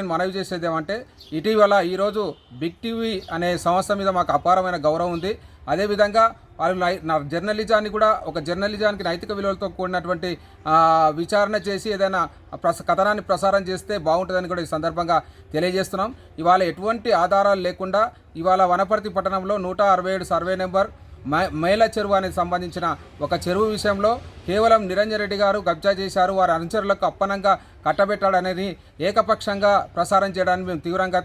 నేను మనవి చేసేది ఏమంటే ఇటీవల ఈరోజు బిగ్ టీవీ అనే సంస్థ మీద మాకు అపారమైన గౌరవం ఉంది. అదేవిధంగా వాళ్ళు నా జర్నలిజాన్ని కూడా ఒక జర్నలిజానికి నైతిక విలువలతో కూడినటువంటి విచారణ చేసి ఏదైనా ప్రస కథనాన్ని ప్రసారం చేస్తే బాగుంటుందని కూడా ఈ సందర్భంగా తెలియజేస్తున్నాం. ఇవాళ ఎటువంటి ఆధారాలు లేకుండా ఇవాళ వనపర్తి పట్టణంలో నూట అరవై ఏడు సర్వే నెంబర్ మేల చెరువు అనేది సంబంధించిన ఒక చెరువు విషయంలో కేవలం నిరంజన్ రెడ్డి గారు కబ్జా చేశారు. వారి అనుచరులకు అప్పనంగా కట్టబెట్టాడనేది ఏకపక్షంగా ప్రసారం చేయడానికి మేము తీవ్రంగా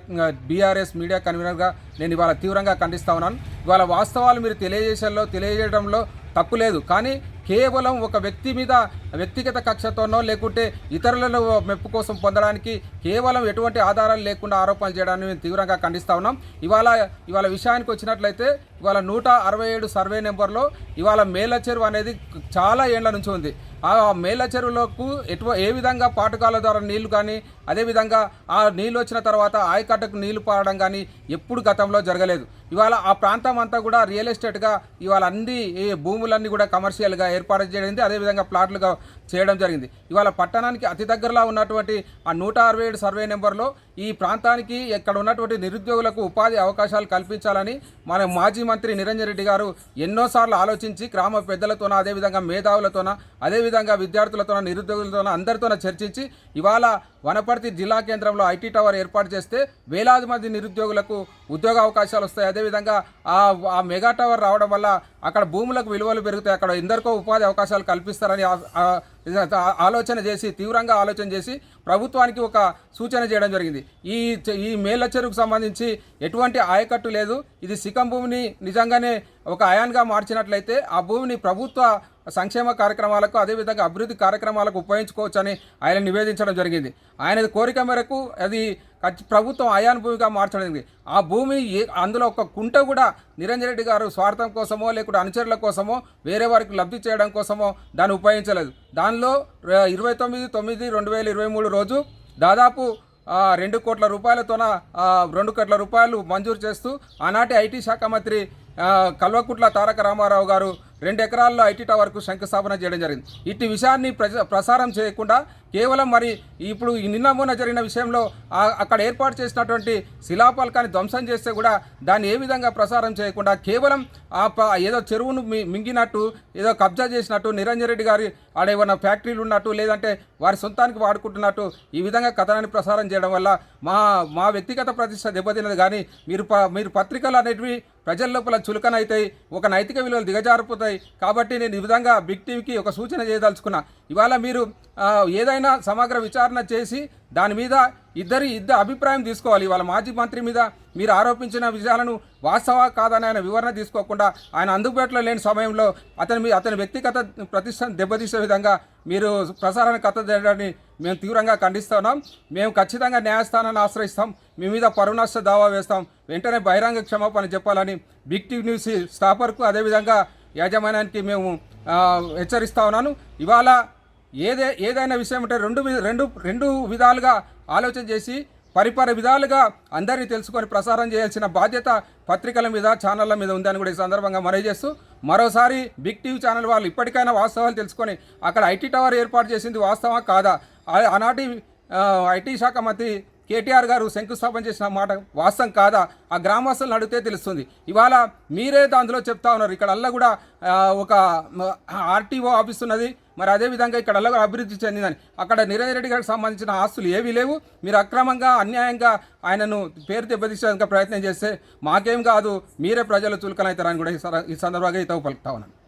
బీఆర్ఎస్ మీడియా కన్వీనర్గా నేను ఇవాళ తీవ్రంగా ఖండిస్తా ఉన్నాను. ఇవాళ వాస్తవాలు మీరు తెలియజేసేలో తెలియజేయడంలో తప్పు లేదు. కానీ కేవలం ఒక వ్యక్తి మీద వ్యక్తిగత కక్షతోనో లేకుంటే ఇతరులను మెప్పు కోసం పొందడానికి కేవలం ఎటువంటి ఆధారాలు లేకుండా ఆరోపణలు చేయడాన్ని మేము తీవ్రంగా ఖండిస్తా ఉన్నాం. ఇవాళ ఇవాళ విషయానికి వచ్చినట్లయితే ఇవాళ నూట అరవై ఏడు సర్వే నెంబర్లో ఇవాళ మేల చెరువు అనేది చాలా ఏండ్ల నుంచి ఉంది. ఆ మేల చెరువులకు ఎటు ఏ విధంగా పాటకాల ద్వారా నీళ్ళు కానీ అదేవిధంగా ఆ నీళ్ళు వచ్చిన తర్వాత ఆయకట్టకు నీళ్ళు పారడం కానీ ఎప్పుడు గతంలో జరగలేదు. ఇవాళ ఆ ప్రాంతం అంతా కూడా రియల్ ఎస్టేట్గా ఇవాళ అన్ని ఈ భూములన్నీ కూడా కమర్షియల్గా ఏర్పాటు చేయడం అదేవిధంగా ప్లాట్లుగా చేయడం జరిగింది. ఇవాళ పట్టణానికి అతి దగ్గరలో ఉన్నటువంటి ఆ నూట అరవై ఏడు సర్వే నెంబర్లో ఈ ప్రాంతానికి ఇక్కడ ఉన్నటువంటి నిరుద్యోగులకు ఉపాధి అవకాశాలు కల్పించాలని మన మాజీ మంత్రి నిరంజన్ రెడ్డి గారు ఎన్నోసార్లు ఆలోచించి గ్రామ పెద్దలతోన అదేవిధంగా మేధావులతోన అదేవిధంగా అదేవిధంగా విద్యార్థులతో నిరుద్యోగులతో అందరితో చర్చించి ఇవాళ వనపర్తి జిల్లా కేంద్రంలో ఐటీ టవర్ ఏర్పాటు చేస్తే వేలాది మంది నిరుద్యోగులకు ఉద్యోగ అవకాశాలు వస్తాయి. అదేవిధంగా ఆ ఆ మెగా టవర్ రావడం వల్ల అక్కడ భూములకు విలువలు పెరుగుతాయి. అక్కడ ఎందరికో ఉపాధి అవకాశాలు కల్పిస్తారని ఆలోచన చేసి తీవ్రంగా ఆలోచన చేసి ప్రభుత్వానికి ఒక సూచన చేయడం జరిగింది. ఈ ఈ మేళ్ళ చెరువుకు సంబంధించి ఎటువంటి ఆయకట్టు లేదు. ఇది సికం భూమిని నిజంగానే ఒక అయాన్గా మార్చినట్లయితే ఆ భూమిని ప్రభుత్వ సంక్షేమ కార్యక్రమాలకు అదేవిధంగా అభివృద్ధి కార్యక్రమాలకు ఉపయోగించుకోవచ్చని ఆయన నివేదించడం జరిగింది. ఆయన కోరిక మేరకు అది ప్రభుత్వం అయాన్ భూమిగా మార్చడం ఆ భూమి అందులో ఒక కుంట కూడా నిరంజన్ రెడ్డి గారు స్వార్థం కోసమో లేకుంటే అనుచరుల కోసమో వేరే వారికి లబ్ధి చేయడం కోసమో దాన్ని ఉపయోగించలేదు. దానిలో ఇరవై తొమ్మిది తొమ్మిది రెండు వేల ఇరవై మూడు రోజు దాదాపు రెండు కోట్ల రూపాయలతోన రెండు కోట్ల రూపాయలు మంజూరు చేస్తూ ఆనాటి ఐటీ శాఖ మంత్రి కల్వకుట్ల తారక రామారావు గారు రెండు ఎకరాల్లో ఐటీ టవర్కు శంకుస్థాపన చేయడం జరిగింది. ఇట్టి విషయాన్ని ప్రజ ప్రసారం చేయకుండా కేవలం మరి ఇప్పుడు ఈ నిన్న మొన్న జరిగిన విషయంలో అక్కడ ఏర్పాటు చేసినటువంటి శిలాపలకాన్ని ధ్వంసం చేస్తే కూడా దాన్ని ఏ విధంగా ప్రసారం చేయకుండా కేవలం ఆ ప- ఏదో చెరువును మింగినట్టు ఏదో కబ్జా చేసినట్టు నిరంజన్ రెడ్డి గారి ఆడ ఏమన్నా ఫ్యాక్టరీలు ఉన్నట్టు లేదంటే వారి సొంతానికి వాడుకుంటున్నట్టు ఈ విధంగా కథనాన్ని ప్రసారం చేయడం వల్ల మా మా వ్యక్తిగత ప్రతిష్ట దెబ్బతిన్నది. కానీ మీరు ప- మీరు పత్రికలు అనేటివి ప్రజల లోపల చులకనైతాయి ఒక నైతిక విలువలు దిగజారిపోతాయి. కాబట్టి నేను ఈ విధంగా బిగ్ టీవీకి ఒక సూచన చేయదలుచుకున్నా. ఇవాళ మీరు ఏదైనా సమగ్ర విచారణ చేసి దాని మీద ఇద్దరి ఇద్దరు అభిప్రాయం తీసుకోవాలి. ఇవాళ మాజీ మంత్రి మీద మీరు ఆరోపించిన విషయాలను వాస్తవా కాదని ఆయన వివరణ తీసుకోకుండా ఆయన అందుబాటులో లేని సమయంలో అతని మీ అతని వ్యక్తిగత ప్రతిష్టను దెబ్బతీసే విధంగా మీరు ప్రసారాన్ని కథ చేయడాన్ని మేము తీవ్రంగా ఖండిస్తున్నాం. మేము ఖచ్చితంగా న్యాయస్థానాన్ని ఆశ్రయిస్తాం. మీ మీద పరునష్ట దావా వేస్తాం. వెంటనే బహిరంగ క్షమాపణ చెప్పాలని బిగ్ టీవీ న్యూస్ స్టాపర్కు అదేవిధంగా యాజమాన్యానికి మేము హెచ్చరిస్తా ఉన్నాను. ఇవాళ ఏదే ఏదైనా విషయం అంటే రెండు రెండు రెండు విధాలుగా ఆలోచన చేసి పరిపర విధాలుగా అందరినీ తెలుసుకొని ప్రసారం చేయాల్సిన బాధ్యత పత్రికల మీద ఛానళ్ళ మీద ఉందని కూడా ఈ సందర్భంగా మనవి చేస్తూ మరోసారి బిగ్ టీవీ ఛానల్ వాళ్ళు ఇప్పటికైనా వాస్తవాలు తెలుసుకొని అక్కడ ఐటీ టవర్ ఏర్పాటు చేసింది వాస్తవా కాదా? ఆనాటి ఐటీ శాఖ మంత్రి కేటీఆర్ గారు శంకుస్థాపన చేసిన మాట వాస్తవం కాదా? ఆ గ్రామస్తులను అడిగితే తెలుస్తుంది. ఇవాళ మీరే దాంట్లో చెప్తా ఉన్నారు. ఇక్కడ అల్లా కూడా ఒక ఆర్టీఓ ఆఫీస్ ఉన్నది. మరి అదేవిధంగా ఇక్కడ అభివృద్ధి చెందిందని. అక్కడ నిరంజన్ రెడ్డి గారికి సంబంధించిన ఆస్తులు ఏవీ లేవు. మీరు అక్రమంగా అన్యాయంగా ఆయనను పేరు దెబ్బతీసేందుకు ప్రయత్నం చేస్తే మాకేం కాదు మీరే ప్రజలు చులకనవుతారని కూడా ఈ సర- ఈ సందర్భంగా ఇతవు పలుకుతా ఉన్నాను.